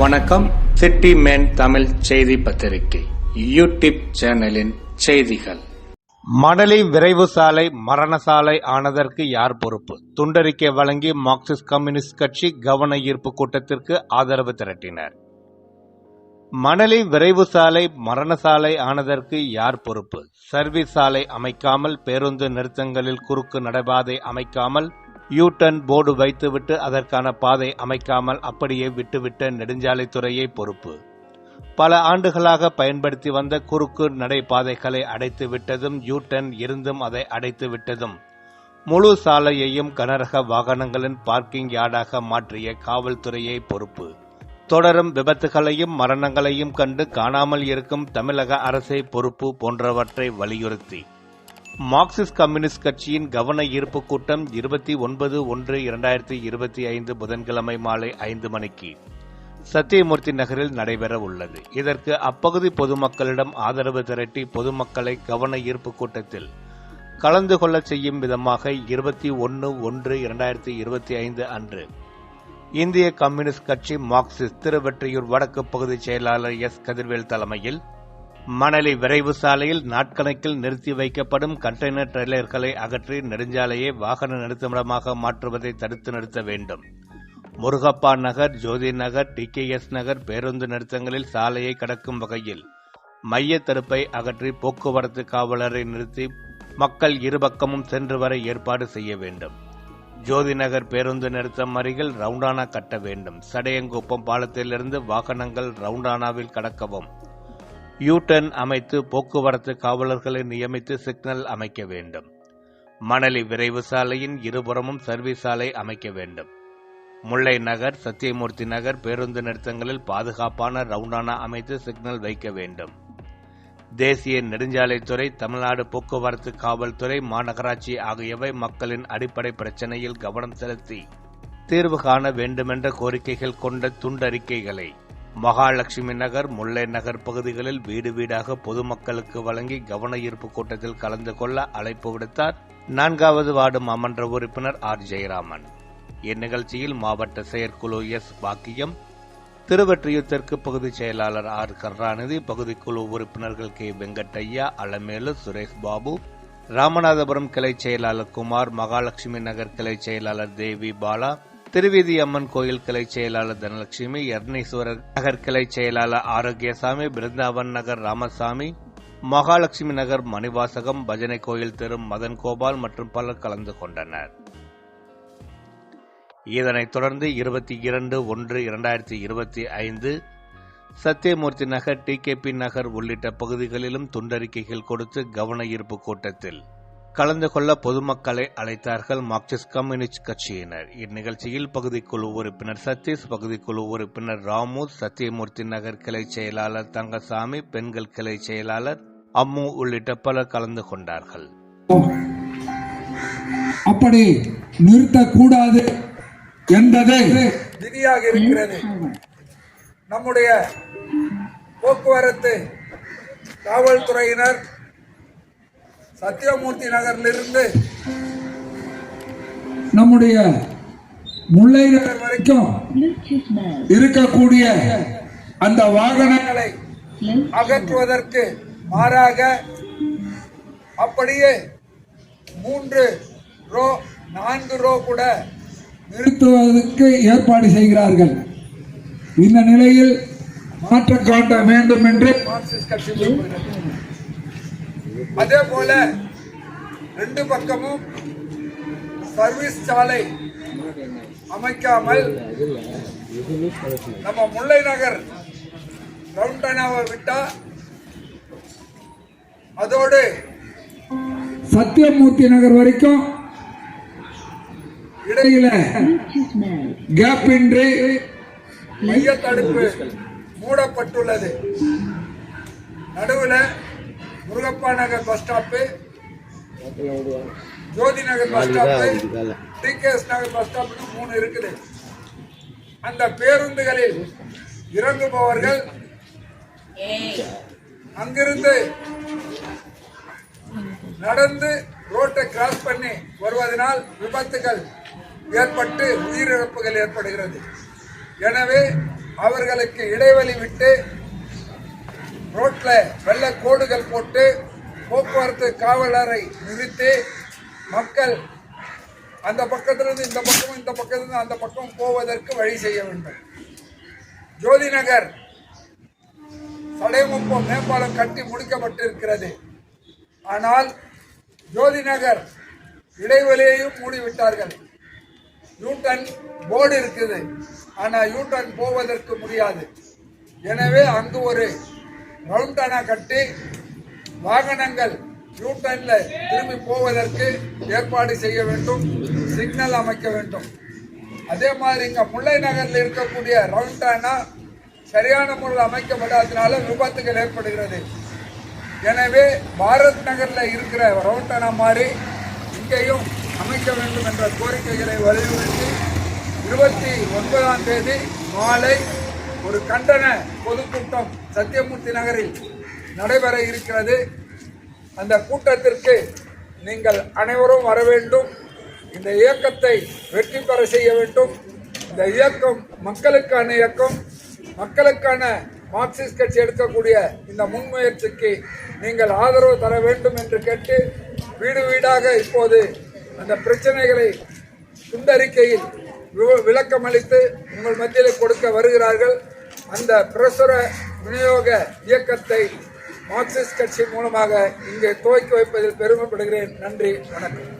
வணக்கம். City man Tamil செய்தி பத்திரிகை யூடியூப் சேனலின் செய்திகள். மணலி விரைவு சாலை மரண சாலை ஆனதற்கு யார் பொறுப்பு? துண்டறிக்கை வழங்கி மார்க்சிஸ்ட் கம்யூனிஸ்ட் கட்சி கவன ஈர்ப்பு கூட்டத்திற்கு ஆதரவு திரட்டினர். மணலி விரைவு சாலை மரண சாலை ஆனதற்கு யார் பொறுப்பு? சர்வீஸ் சாலை அமைக்காமல் பேருந்து நிறுத்தங்களில் குறுக்கு நடைபாதை அமைக்காமல் யூட்டன் போர்டு வைத்துவிட்டு அதற்கான பாதை அமைக்காமல் அப்படியே விட்டுவிட்ட நெடுஞ்சாலைத்துறையை பொறுப்பு. பல ஆண்டுகளாக பயன்படுத்தி வந்த குறுக்கு நடைபாதைகளை அடைத்து விட்டதும் யூட்டன் இருந்தும் அதை அடைத்து விட்டதும் முழு சாலையையும் கனரக வாகனங்களின் பார்க்கிங் யார்டாக மாற்றிய காவல்துறையை பொறுப்பு. தொடரும் விபத்துகளையும் மரணங்களையும் கண்டு காணாமல் இருக்கும் தமிழக அரசை பொறுப்பு போன்றவற்றை வலியுறுத்தி. மார்க்சிஸ்ட் கம்யூனிஸ்ட் கட்சியின் கவன ஈர்ப்பு கூட்டம் இருபத்தி ஒன்பது ஒன்று இரண்டாயிரத்தி இருபத்தி ஐந்து புதன்கிழமை மாலை ஐந்து மணிக்கு சத்தியமூர்த்தி நகரில் நடைபெற உள்ளது. இதற்கு அப்பகுதி பொதுமக்களிடம் ஆதரவு திரட்டி பொதுமக்களை கவன ஈர்ப்பு கூட்டத்தில் கலந்து கொள்ள செய்யும் விதமாக இருபத்தி ஒன்று ஒன்று இரண்டாயிரத்தி இருபத்தி ஐந்து அன்று இந்திய கம்யூனிஸ்ட் கட்சி மார்க்சிஸ்ட் திருவெற்றியூர் வடக்கு பகுதி செயலாளர் எஸ் கதிர்வேல் தலைமையில் மணலி விரைவு சாலையில் நாட்கணக்கில் நிறுத்தி வைக்கப்படும் கண்டெய்னர் ட்ரெய்லர்களை அகற்றி நெடுஞ்சாலையை வாகன நிறுத்தமிடமாக மாற்றுவதை தடுத்து நிறுத்த வேண்டும். முருகப்பா நகர் ஜோதி நகர் டிகேஎஸ் நகர் பேருந்து நிறுத்தங்களில் சாலையை கடக்கும் வகையில் மைய தடுப்பை அகற்றி போக்குவரத்து காவலரை நிறுத்தி மக்கள் இருபக்கமும் சென்று வர ஏற்பாடு செய்ய வேண்டும். ஜோதி நகர் பேருந்து நிறுத்தம் அருகில் ரவுண்டானா கட்ட வேண்டும். சடையங்குப்பம் பாலத்திலிருந்து வாகனங்கள் ரவுண்டானாவில் கடக்கவும். யூட்டன் அமைத்து போக்குவரத்து காவலர்களை நியமித்து சிக்னல் அமைக்க வேண்டும். மணலி விரைவு சாலையின் இருபுறமும் சர்வீஸ் சாலை அமைக்க வேண்டும். முல்லை நகர் சத்தியமூர்த்தி நகர் பேருந்து நிறுத்தங்களில் பாதுகாப்பான ரவுண்டானா அமைத்து சிக்னல் வைக்க வேண்டும். தேசிய நெடுஞ்சாலைத்துறை தமிழ்நாடு போக்குவரத்து காவல்துறை மாநகராட்சி ஆகியவை மக்களின் அடிப்படை பிரச்சினையில் கவனம் செலுத்தி தீர்வு காண வேண்டுமென்ற கோரிக்கைகள் கொண்ட துண்டறிக்கைகளை மகாலட்சுமி நகர் முல்லை நகர் பகுதிகளில் வீடு வீடாக பொதுமக்களுக்கு வழங்கி கவன ஈர்ப்பு கூட்டத்தில் கலந்து கொள்ள அழைப்பு விடுத்தார் நான்காவது வார்டு மாமன்ற உறுப்பினர் ஆர். ஜெயராமன். இந்நிகழ்ச்சியில் மாவட்ட செயற்குழு எஸ். பாக்கியம் திருவெற்றியூர் தெற்கு பகுதி செயலாளர் ஆர். கருணாநிதி பகுதிக்குழு உறுப்பினர்கள் கே. வெங்கட்டையா அலமேலு சுரேஷ் பாபு ராமநாதபுரம் கிளை செயலாளர் குமார் மகாலட்சுமி நகர் கிளை செயலாளர் தேவி பாலா திருவீதி அம்மன் கோயில் கிளை செயலாளர் தனலட்சுமி எர்ணீஸ்வரர் நகர் கிளை செயலாளர் ஆரோக்கியசாமி பிருந்தாவன் நகர் ராமசாமி மகாலட்சுமி நகர் மணிவாசகம் பஜனை கோயில் தெரு மதன் கோபால் மற்றும் பலர் கலந்து கொண்டனர். இதனைத் தொடர்ந்து இருபத்தி இரண்டு ஒன்று இரண்டாயிரத்தி இருபத்தி ஐந்து சத்தியமூர்த்தி நகர் டிகேபி நகர் உள்ளிட்ட பகுதிகளிலும் துண்டறிக்கைகள் கொடுத்து கவன ஈர்ப்பு கூட்டத்தில் கலந்து கொள்ள பொதுமக்களை அழைத்தார்கள் மார்க்சிஸ்ட் கம்யூனிஸ்ட் கட்சியினர். இந்நிகழ்ச்சியில் பகுதிக்குழு உறுப்பினர் சதீஷ் பகுதிக்குழு உறுப்பினர் ராமு சத்தியமூர்த்தி நகர் கிளை செயலாளர் தங்கசாமி பெண்கள் கிளை செயலாளர் அம்மு உள்ளிட்ட பலர் கலந்து கொண்டார்கள். அப்படி நிறுத்தக்கூடாது என்பதை விதியாக இருக்கிறது நம்முடைய போக்குவரத்து காவல்துறையினர் சத்தியமூர்த்தி நகரிலிருந்து நம்முடைய முல்லை நகர் வரைக்கும் இருக்கக்கூடிய அந்த வாகனங்களை அகற்றுவதற்கு மாறாக அப்படியே மூன்று ரோ நான்கு ரோ கூட நிறுத்துவதற்கு ஏற்பாடு செய்கிறார்கள் இந்த நிலையில் மாற்றம் காட்ட வேண்டும் என்று மார்க்சிஸ்ட் கட்சி. அதே போல ரெண்டு பக்கமும் சர்வீஸ் சாலை அமைக்காமல் நம்ம முல்லை நகர் ரவுண்டனாவை விட்டா அதோடு சத்தியமூர்த்தி நகர் வரைக்கும் இடையில கேப் இன்றி மைய தடுப்பு மூடப்பட்டுள்ளது. நடுவுல Murugappa Nagar bus stop Jothi Nagar bus stop TKS Nagar bus ஸ்டாப்னு மூணு இருக்குது. அந்த பேருந்துகளில் இறங்குபவர்கள் அங்கிருந்து நடந்து ரோட்டை கிராஸ் பண்ணி வருவதனால் விபத்துகள் ஏற்பட்டு உயிரிழப்புகள் ஏற்படுகிறது. எனவே அவர்களுக்கு இடைவெளி விட்டு ரோட்ல வெள்ளை கோடுகள் போட்டு போக்குவரத்து காவலரை நிறுத்தி மக்கள் அந்த பக்கத்திலிருந்து இந்த பக்கம் இந்த பக்கத்திலிருந்து அந்த பக்கம் போவதற்கு வழி செய்ய வேண்டும். ஜோதி நகர் சடைமுப்பம் மேம்பாலம் கட்டி முடிக்கப்பட்டிருக்கிறது. ஆனால் ஜோதி நகர் இடைவெளியையும் மூடிவிட்டார்கள். யூட்டன் போர்டு இருக்குது. ஆனால் யூட்டன் போவதற்கு முடியாது. எனவே அங்கு ஒரு மவுண்டனா கட்டி வாகனங்கள் யூட்டன்ல திரும்பி போவதற்கு ஏற்பாடு செய்ய வேண்டும் சிக்னல் அமைக்க வேண்டும். அதே மாதிரி இங்க முல்லை நகரில் இருக்கக்கூடிய ரவுண்டானா சரியான முறையில் அமைக்கப்படாதனால விபத்துகள் ஏற்படுகிறது. எனவே பாரத் நகர்ல இருக்கிற ரவுண்டானா மாதிரி இங்கேயும் அமைக்க வேண்டும் என்ற கோரிக்கைகளை வலியுறுத்தி இருபத்தி ஒன்பதாம் தேதி மாலை ஒரு கண்டன பொதுக்கூட்டம் சத்தியமூர்த்தி நகரில் நடைபெற இருக்கிறது. அந்த கூட்டத்திற்கு நீங்கள் அனைவரும் வர வேண்டும். இந்த இயக்கத்தை வெற்றி பெற செய்ய வேண்டும். இந்த இயக்கம் மக்களுக்கான இயக்கம். மக்களுக்கான மார்க்சிஸ்ட் கட்சி எடுக்கக்கூடிய இந்த முன்முயற்சிக்கு நீங்கள் ஆதரவு தர வேண்டும் என்று கேட்டு வீடு வீடாக இப்போது அந்த பிரச்சனைகளை துண்டறிக்கையில் வி- விளக்கமளித்து உங்கள் மத்தியில் கொடுக்க வருகிறார்கள். அந்த பிரசுர விநியோக இயக்கத்தை மார்க்சிஸ்ட் கட்சி மூலமாக இங்கே துவக்கி வைப்பதில் பெருமைப்படுகிறேன். நன்றி வணக்கம்.